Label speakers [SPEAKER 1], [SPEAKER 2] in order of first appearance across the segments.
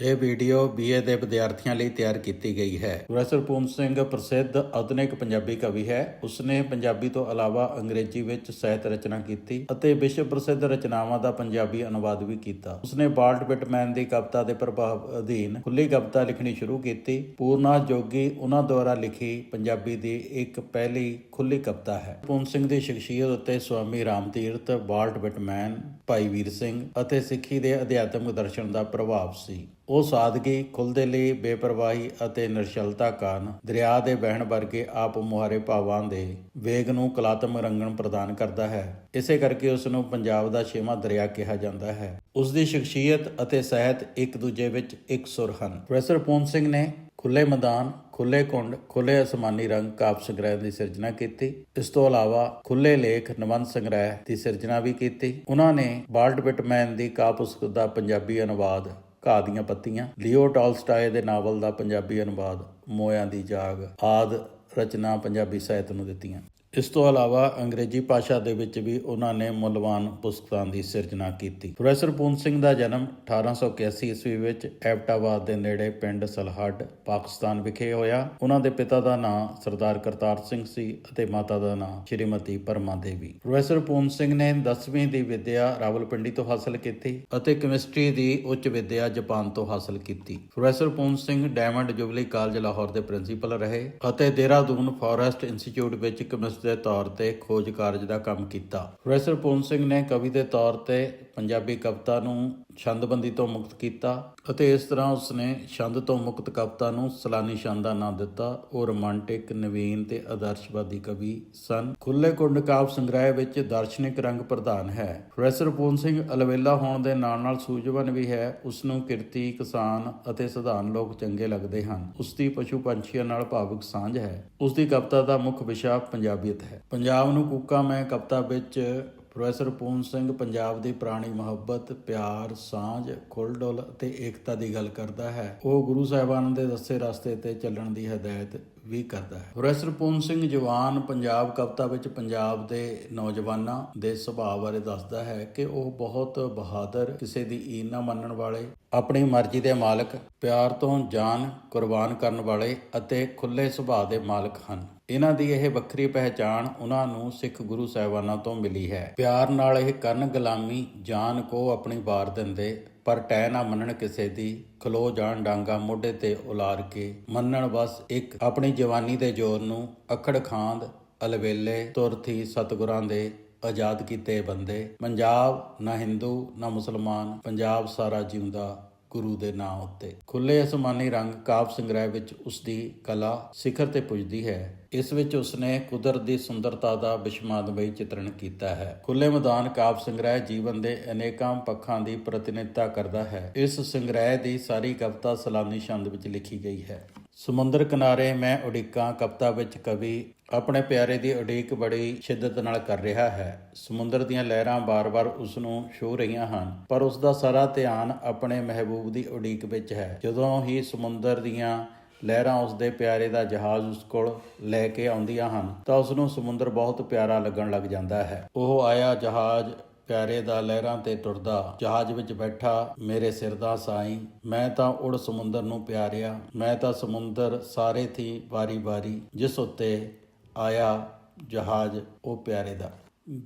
[SPEAKER 1] ਇਹ video BA ਦੇ ਵਿਦਿਆਰਥੀਆਂ ਲਈ ਤਿਆਰ ਕੀਤੀ ਗਈ ਹੈ। ਪ੍ਰੋਫੈਸਰ ਪੂਮ ਸਿੰਘ ਪ੍ਰਸਿੱਧ ਆਧੁਨਿਕ ਪੰਜਾਬੀ ਕਵੀ ਹੈ। ਉਸਨੇ ਪੰਜਾਬੀ ਤੋਂ ਇਲਾਵਾ ਅੰਗਰੇਜ਼ੀ ਵਿੱਚ ਸਾਹਿਤ ਰਚਨਾ ਕੀਤੀ ਅਤੇ ਵਿਸ਼ਵ ਪ੍ਰਸਿੱਧ ਰਚਨਾਵਾਂ ਦਾ ਪੰਜਾਬੀ ਅਨੁਵਾਦ ਵੀ ਕੀਤਾ। ਉਸਨੇ ਬਾਲਟ ਬਿਟਮੈਨ ਦੀ ਕਵਿਤਾ ਦੇ ਪ੍ਰਭਾਵ ਅਧੀਨ ਖੁੱਲੀ ਕਵਿਤਾ ਲਿਖਣੀ ਸ਼ੁਰੂ ਕੀਤੀ। ਪੂਰਨਾ ਜੋਗੀ ਉਹਨਾਂ ਦੁਆਰਾ ਲਿਖੀ ਪੰਜਾਬੀ ਦੀ ਇੱਕ ਪਹਿਲੀ ਖੁੱਲੀ ਕਵਿਤਾ ਹੈ। ਪੂਰਨ ਸਿੰਘ ਦੀ ਸ਼ਖਸੀਅਤ ਉੱਤੇ ਸਵਾਮੀ ਰਾਮ ਤੀਰਥ ਬਾਲਟ ਬਿਟਮੈਨ ਭਾਈ ਵੀਰ ਸਿੰਘ ਅਤੇ ਸਿੱਖੀ ਦੇ ਅਧਿਆਤਮਿਕ ਦਰਸ਼ਨ ਦਾ ਪ੍ਰਭਾਵ ਸੀ। ਉਹ ਸਾਦਗੀ, ਖੁੱਲ੍ਹਦਿਲੀ, ਬੇਪਰਵਾਹੀ ਅਤੇ ਨਿਰਸ਼ਲਤਾ ਕਾਰਨ ਦਰਿਆ ਦੇ ਵਹਿਣ ਵਰਗੇ ਆਪ ਮੁਹਾਰੇ ਭਾਵਾਂ ਦੇ ਵੇਗ ਨੂੰ ਕਲਾਤਮਕ ਰੰਗਣ ਪ੍ਰਦਾਨ ਕਰਦਾ ਹੈ। ਇਸੇ ਕਰਕੇ ਉਸ ਨੂੰ ਪੰਜਾਬ ਦਾ ਛੇਵਾਂ ਦਰਿਆ ਕਿਹਾ ਜਾਂਦਾ ਹੈ। ਉਸ ਦੀ ਸ਼ਖਸੀਅਤ ਅਤੇ ਸਾਹਿਤ ਇੱਕ ਦੂਜੇ ਵਿੱਚ ਇੱਕ ਸੁਰ ਹਨ। ਪ੍ਰੋਫੈਸਰ ਪੂਰਨ ਸਿੰਘ ਨੇ ਖੁੱਲੇ ਮੈਦਾਨ ਖੁੱਲੇ ਕੁੰਡ ਖੁੱਲੇ ਅਸਮਾਨੀ ਰੰਗ, ਕਾਵਿ ਸੰਗ੍ਰਹਿ ਦੀ ਸਿਰਜਣਾ ਕੀਤੀ। ਇਸ ਤੋਂ ਇਲਾਵਾ ਖੁੱਲੇ ਲੇਖ, ਨਿਬੰਧ ਸੰਗ੍ਰਹਿ ਦੀ ਸਿਰਜਣਾ ਵੀ ਕੀਤੀ। ਉਹਨਾਂ ਨੇ ਬਾਲਟ ਬਿਟਮੈਨ ਦੀ ਕਾਵਿ ਪੁਸਤਕ ਦਾ ਪੰਜਾਬੀ ਅਨੁਵਾਦ ਘਾਹ ਦੀਆਂ ਪੱਤੀਆਂ। ਲਿਓ ਟਾਲਸਟਾਏ ਦੇ ਨਾਵਲ ਦਾ ਪੰਜਾਬੀ ਅਨੁਵਾਦ ਮੋਇਆਂ ਦੀ ਜਾਗ ਆਦ ਰਚਨਾ ਪੰਜਾਬੀ ਸਾਹਿਤ ਨੂੰ ਦਿੱਤੀਆਂ। ਇਸ ਤੋਂ ਇਲਾਵਾ ਅੰਗਰੇਜ਼ੀ ਭਾਸ਼ਾ ਦੇ ਵਿੱਚ ਵੀ ਉਹਨਾਂ ਨੇ ਮੁੱਲਵਾਨ ਪੁਸਤਕਾਂ ਦੀ ਸਿਰਜਣਾ ਕੀਤੀ। ਪ੍ਰੋਫੈਸਰ ਪੂਰਨ ਸਿੰਘ ਦਾ ਜਨਮ 1881 ਈਸਵੀ ਵਿੱਚ ਐਬਟਾਬਾਦ ਦੇ ਨੇੜੇ ਪਿੰਡ ਸਲਹੱਡ, ਪਾਕਿਸਤਾਨ ਵਿਖੇ ਹੋਇਆ। ਉਹਨਾਂ ਦੇ ਪਿਤਾ ਦਾ ਨਾਮ ਸਰਦਾਰ ਕਰਤਾਰ ਸਿੰਘ ਸੀ ਅਤੇ ਮਾਤਾ ਦਾ ਨਾਮ ਸ਼੍ਰੀਮਤੀ ਪਰਮਾ ਦੇਵੀ। ਪ੍ਰੋਫੈਸਰ ਪੂਰਨ ਸਿੰਘ ਨੇ 10ਵੀਂ ਦੀ ਵਿੱਦਿਆ ਰਾਵਲਪਿੰਡੀ ਤੋਂ ਹਾਸਲ ਕੀਤੀ ਅਤੇ ਕੈਮਿਸਟਰੀ ਦੀ ਉੱਚ ਵਿੱਦਿਆ ਜਾਪਾਨ ਤੋਂ ਹਾਸਲ ਕੀਤੀ। Professor Puran Singh diamond jubilee college Lahore ਦੇ ਪ੍ਰਿੰਸੀਪਲ ਰਹੇ ਅਤੇ ਦੇਹਰਾਦੂਨ ਫੋਰੈਸਟ ਇੰਸਟੀਚਿਊਟ ਵਿੱਚ ਕੈਮਿਸਟ ਦੇ ਤੌਰ ਤੇ ਖੋਜ ਕਾਰਜ ਦਾ ਕੰਮ ਕੀਤਾ। ਪ੍ਰੋਫੈਸਰ ਪੂਰਨ ਸਿੰਘ ਨੇ ਕਵੀ ਦੇ ਤੌਰ ਤੇ ਪੰਜਾਬੀ ਕਵਿਤਾ ਨੂੰ ਛੰਦਬੰਦੀ ਤੋਂ ਮੁਕਤ ਕੀਤਾ ਅਤੇ ਇਸ ਤਰ੍ਹਾਂ ਉਸਨੇ ਛੰਦ ਤੋਂ ਮੁਕਤ ਕਵਿਤਾ ਨੂੰ ਸਲਾਨੀ ਛੰਦ ਦਾ ਨਾਮ ਦਿੱਤਾ। ਉਹ ਰੋਮਾਂਟਿਕ, ਨਵੀਨ ਤੇ ਆਦਰਸ਼ਵਾਦੀ ਕਵੀ ਸਨ। ਖੁੱਲੇ ਕੁੰਡ ਕਾਵਿ ਸੰਗ੍ਰਹਿ ਵਿੱਚ ਦਾਰਸ਼ਨਿਕ ਰੰਗ ਪ੍ਰਧਾਨ ਹੈ। ਪ੍ਰੋਫੈਸਰ ਪੂਨ ਸਿੰਘ ਅਲਵੇਲਾ ਹੋਣ ਦੇ ਨਾਲ ਨਾਲ ਸੂਝਵਾਨ ਵੀ ਹੈ। ਉਸ ਨੂੰ ਕਿਰਤੀ, ਕਿਸਾਨ ਅਤੇ ਸਧਾਰਨ ਲੋਕ ਚੰਗੇ ਲੱਗਦੇ ਹਨ। ਉਸ ਦੀ ਪਸ਼ੂ ਪੰਛੀਆਂ ਨਾਲ ਭਾਵੁਕ ਸਾਂਝ ਹੈ। ਉਸ ਦੀ ਕਵਿਤਾ ਦਾ ਮੁੱਖ ਵਿਸ਼ਾ ਪੰਜਾਬੀਅਤ ਹੈ। ਪੰਜਾਬ ਨੂੰ ਕੂਕਾ ਮੈਂ ਕਵਿਤਾ ਵਿੱਚ ਪ੍ਰੋਫੈਸਰ ਪੂਨ ਸਿੰਘ ਪੰਜਾਬ ਦੀ ਪੁਰਾਣੀ ਮੁਹੱਬਤ, ਪਿਆਰ, ਸਾਂਝ ਖੁੱਲ੍ਹਡੁੱਲ ਅਤੇ ਏਕਤਾ ਦੀ ਗੱਲ ਕਰਦਾ ਹੈ। ਉਹ ਗੁਰੂ ਸਾਹਿਬਾਨ ਦੇ ਦੱਸੇ ਰਸਤੇ ਤੇ ਚੱਲਣ ਦੀ ਹਦਾਇਤ ਵੀ ਕਰਦਾ ਹੈ। ਪ੍ਰੋਫੈਸਰ ਪੂਰਨ ਸਿੰਘ ਜਵਾਨ ਪੰਜਾਬ ਕਵਿਤਾ ਵਿੱਚ ਪੰਜਾਬ ਦੇ ਨੌਜਵਾਨਾਂ ਦੇ ਸੁਭਾਅ ਬਾਰੇ ਦੱਸਦਾ ਹੈ ਕਿ ਉਹ ਬਹੁਤ ਬਹਾਦਰ, ਕਿਸੇ ਦੀ ਈਨ ਨਾ ਮੰਨਣ ਵਾਲੇ, ਆਪਣੀ ਮਰਜ਼ੀ ਦੇ ਮਾਲਕ, ਪਿਆਰ ਤੋਂ ਜਾਨ ਕੁਰਬਾਨ ਕਰਨ ਵਾਲੇ ਅਤੇ ਖੁੱਲੇ ਸੁਭਾਅ ਦੇ ਮਾਲਕ ਹਨ। ਇਹਨਾਂ ਦੀ ਇਹ ਵੱਖਰੀ ਪਹਿਚਾਣ ਉਹਨਾਂ ਨੂੰ ਸਿੱਖ ਗੁਰੂ ਸਾਹਿਬਾਨਾਂ ਤੋਂ ਮਿਲੀ ਹੈ। ਪਿਆਰ ਨਾਲ ਇਹ ਕਰਨ ਗੁਲਾਮੀ ਜਾਨ ਕੋ ਆਪਣੀ ਵਾਰ ਦਿੰਦੇ ਪਰ ਟੈ ਨਾ ਮੰਨਣ ਕਿਸੇ ਦੀ। ਖਲੋ ਜਾਣ ਡਾਂਗਾ ਮੋਢੇ ਤੇ ਉਲਾਰ ਕੇ। ਮੰਨਣ ਬਸ ਇੱਕ, ਆਪਣੀ ਜਵਾਨੀ ਦੇ ਜੋਰ ਨੂੰ ਅਖੜ ਖਾਂਦ, ਅਲਵੇਲੇ ਤੁਰਥੀ ਸਤਗੁਰਾਂ ਦੇ, ਆਜ਼ਾਦ ਕੀਤੇ ਬੰਦੇ। ਪੰਜਾਬ, ਨਾ ਹਿੰਦੂ, ਨਾ ਮੁਸਲਮਾਨ, ਪੰਜਾਬ ਸਾਰਾ ਜਿਉਂਦਾ। ਗੁਰੂ ਦੇ ਨਾਂ ਉੱਤੇ। ਖੁੱਲੇ ਅਸਮਾਨੀ ਰੰਗ ਕਾਵ ਸੰਗ੍ਰਹਿ ਵਿੱਚ ਉਸ ਦੀ ਕਲਾ ਸਿਖਰ ਤੇ ਪੁੱਜਦੀ ਹੈ। ਇਸ ਵਿੱਚ ਉਸਨੇ ਕੁਦਰਤ ਦੀ ਸੁੰਦਰਤਾ ਦਾ ਬਿਸ਼ਮਾਦਮਈ ਚਿਤਰਣ ਕੀਤਾ ਹੈ। ਖੁੱਲੇ ਮੈਦਾਨ ਕਾਵ ਸੰਗ੍ਰਹਿ ਜੀਵਨ ਦੇ ਅਨੇਕਾਂ ਪੱਖਾਂ ਦੀ ਪ੍ਰਤੀਨਿਧਤਾ ਕਰਦਾ ਹੈ। ਇਸ ਸੰਗ੍ਰਹਿ ਦੀ ਸਾਰੀ ਕਵਿਤਾ ਸਲਾਨੀ ਛੰਦ ਵਿੱਚ ਲਿਖੀ ਗਈ ਹੈ। ਸਮੁੰਦਰ ਕਿਨਾਰੇ ਮੈਂ ਉਡੀਕਾਂ, ਕਵਿਤਾ ਵਿੱਚ ਕਵੀ ਆਪਣੇ ਪਿਆਰੇ ਦੀ ਉਡੀਕ ਬੜੀ ਸ਼ਿੱਦਤ ਨਾਲ ਕਰ ਰਿਹਾ ਹੈ। ਸਮੁੰਦਰ ਦੀਆਂ ਲਹਿਰਾਂ ਬਾਰ-ਬਾਰ ਉਸ ਨੂੰ ਛੂਹ ਰਹੀਆਂ ਹਨ, ਪਰ ਉਸ ਦਾ ਸਾਰਾ ਧਿਆਨ ਆਪਣੇ ਮਹਿਬੂਬ ਦੀ ਉਡੀਕ ਵਿੱਚ ਹੈ। ਜਦੋਂ ਹੀ ਸਮੁੰਦਰ ਦੀਆਂ ਲਹਿਰਾਂ ਉਸ ਦੇ ਪਿਆਰੇ ਦਾ ਜਹਾਜ਼ ਉਸ ਕੋਲ ਲੈ ਕੇ ਆਉਂਦੀਆਂ ਹਨ, ਤਾਂ ਉਸ ਨੂੰ ਸਮੁੰਦਰ ਬਹੁਤ ਪਿਆਰਾ ਲੱਗਣ ਲੱਗ ਜਾਂਦਾ ਹੈ। ਉਹ ਆਇਆ ਜਹਾਜ਼ ਪਿਆਰੇ ਦਾ ਲਹਿਰਾਂ ਤੇ ਟੁਰਦਾ ਜਹਾਜ਼ ਵਿੱਚ ਬੈਠਾ ਮੇਰੇ ਸਿਰ ਦਾ ਸਾਈਂ, ਮੈਂ ਤਾਂ ਉੜ ਸਮੁੰਦਰ ਨੂੰ ਪਿਆਰਿਆ, ਮੈਂ ਤਾਂ ਸਮੁੰਦਰ ਸਾਰੇ ਥੀ ਵਾਰੀ ਵਾਰੀ, ਜਿਸ ਉੱਤੇ ਆਇਆ ਜਹਾਜ਼ ਉਹ ਪਿਆਰੇ ਦਾ।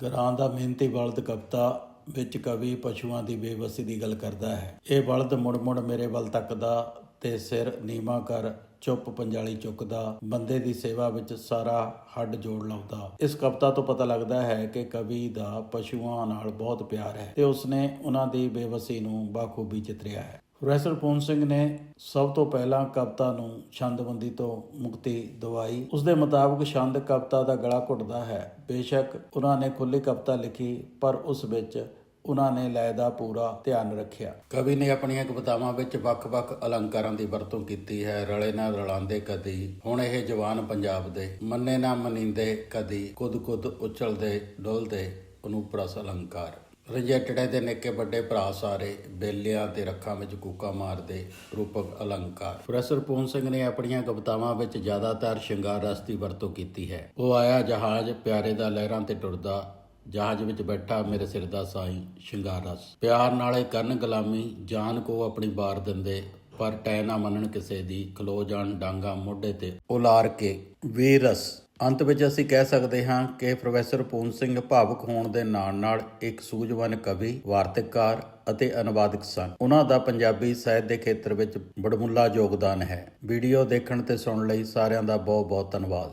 [SPEAKER 1] ਗਰਾਂ ਦਾ ਮਿਹਨਤੀ ਬਲਦ ਕਵਿਤਾ ਵਿੱਚ ਕਵੀ ਪਸ਼ੂਆਂ ਦੀ ਬੇਵਸੀ ਦੀ ਗੱਲ ਕਰਦਾ ਹੈ। ਇਹ ਬਲਦ ਮੁੜ ਮੁੜ ਮੇਰੇ ਵੱਲ ਤੱਕਦਾ ਤੇ ਸਿਰ ਨੀਵਾ ਕਰ ਚੁੱਪ ਪੰਜਾਲੀ ਚੁੱਕਦਾ, ਬੰਦੇ ਦੀ ਸੇਵਾ ਵਿੱਚ ਸਾਰਾ ਹੱਡ ਜੋੜ ਲਾਉਂਦਾ। ਇਸ ਕਵਿਤਾ ਤੋਂ ਪਤਾ ਲੱਗਦਾ ਹੈ ਕਿ ਕਵੀ ਦਾ ਪਸ਼ੂਆਂ ਨਾਲ ਬਹੁਤ ਪਿਆਰ ਹੈ ਤੇ ਉਸਨੇ ਉਹਨਾਂ ਦੀ ਬੇਵਸੀ ਨੂੰ ਬਾਖੂਬੀ ਚਿਤਰਿਆ ਹੈ। ਪ੍ਰੋਫੈਸਰ ਪੂਨ ਸਿੰਘ ਨੇ ਸਭ ਤੋਂ ਪਹਿਲਾਂ ਕਵਿਤਾ ਨੂੰ ਛੰਦਬੰਦੀ ਤੋਂ ਮੁਕਤੀ ਦਵਾਈ। ਉਸ ਦੇ ਮੁਤਾਬਕ ਛੰਦ ਕਵਿਤਾ ਦਾ ਗਲਾ ਘੁੱਟਦਾ ਹੈ। ਬੇਸ਼ੱਕ ਉਹਨਾਂ ਨੇ ਖੁੱਲੀ ਕਵਿਤਾ ਲਿਖੀ, ਪਰ ਉਸ ਵਿੱਚ ਉਹਨਾਂ ਨੇ ਲੈ ਦਾ ਪੂਰਾ ਧਿਆਨ ਰੱਖਿਆ। ਕਵੀ ਨੇ ਆਪਣੀਆਂ ਕਵਿਤਾਵਾਂ ਵਿੱਚ ਵੱਖ-ਵੱਖ ਅਲੰਕਾਰਾਂ ਦੀ ਵਰਤੋਂ ਕੀਤੀ ਹੈ। ਰਲੇ ਨਾ ਰਲਾਉਂਦੇ ਕਦੀ, ਹੁਣ ਇਹ ਜਵਾਨ ਪੰਜਾਬ ਦੇ। ਮੰਨੇ ਨਾ ਮਨਿੰਦੇ ਕਦੀ, ਕੁਦ-ਕੁਦ ਉਛਲਦੇ ਡੁੱਲਦੇ ਅਨੂਪਰਸ ਅਲੰਕਾਰ। ਰਜੈਟੜੇ ਦੇ ਨਿੱਕੇ ਵੱਡੇ ਭਰਾ ਸਾਰੇ, ਬੇਲਿਆਂ ਤੇ ਰੱਖਾਂ ਵਿੱਚ ਕੂਕਾ ਮਾਰਦੇ ਰੂਪਕ ਅਲੰਕਾਰ। ਪ੍ਰੋਫੈਸਰ ਪੂਨ ਸਿੰਘ ਨੇ ਆਪਣੀਆਂ ਕਵਿਤਾਵਾਂ ਵਿੱਚ ਜ਼ਿਆਦਾਤਰ ਸ਼ਿੰਗਾਰ ਰਸ ਦੀ ਵਰਤੋਂ ਕੀਤੀ ਹੈ। ਉਹ ਆਇਆ ਜਹਾਜ਼ ਪਿਆਰੇ ਦਾ ਲਹਿਰਾਂ ਤੇ ਟੁਰਦਾ ਜਹਾਜ਼ ਵਿੱਚ ਬੈਠਾ ਮੇਰੇ ਸਿਰ ਦਾ ਸਾਈਂ ਸ਼ਿੰਗਾਰ ਰਸ ਪਿਆਰ ਨਾਲੇ ਕਰਨ ਗੁਲਾਮੀ ਜਾਨ ਕੋ ਆਪਣੀ ਬਾਰ ਦਿੰਦੇ ਪਰ ਟੈ ਨਾ ਮੰਨਣ ਕਿਸੇ ਦੀ ਖਲੋ ਜਾਣ ਡਾਂਗਾ ਮੋਢੇ ਤੇ ਉਲਾਰ ਕੇ ਵੀਰਸ ਅੰਤ ਵਿੱਚ ਅਸੀਂ ਕਹਿ ਸਕਦੇ ਹਾਂ ਕਿ ਪ੍ਰੋਫੈਸਰ ਪੂਨ ਸਿੰਘ ਭਾਵੁਕ ਹੋਣ ਦੇ ਨਾਲ-ਨਾਲ ਇੱਕ ਸੂਝਵਾਨ ਕਵੀ, ਵਾਰਤਕਕਾਰ ਅਤੇ ਅਨੁਵਾਦਕ ਸਨ। ਉਹਨਾਂ ਦਾ ਪੰਜਾਬੀ ਸਾਹਿਤ ਦੇ ਖੇਤਰ ਵਿੱਚ ਬੜਮੁੱਲਾ ਯੋਗਦਾਨ ਹੈ। ਵੀਡੀਓ ਦੇਖਣ ਤੇ ਸੁਣਨ ਲਈ ਸਾਰਿਆਂ ਦਾ ਬਹੁਤ-ਬਹੁਤ ਧੰਨਵਾਦ।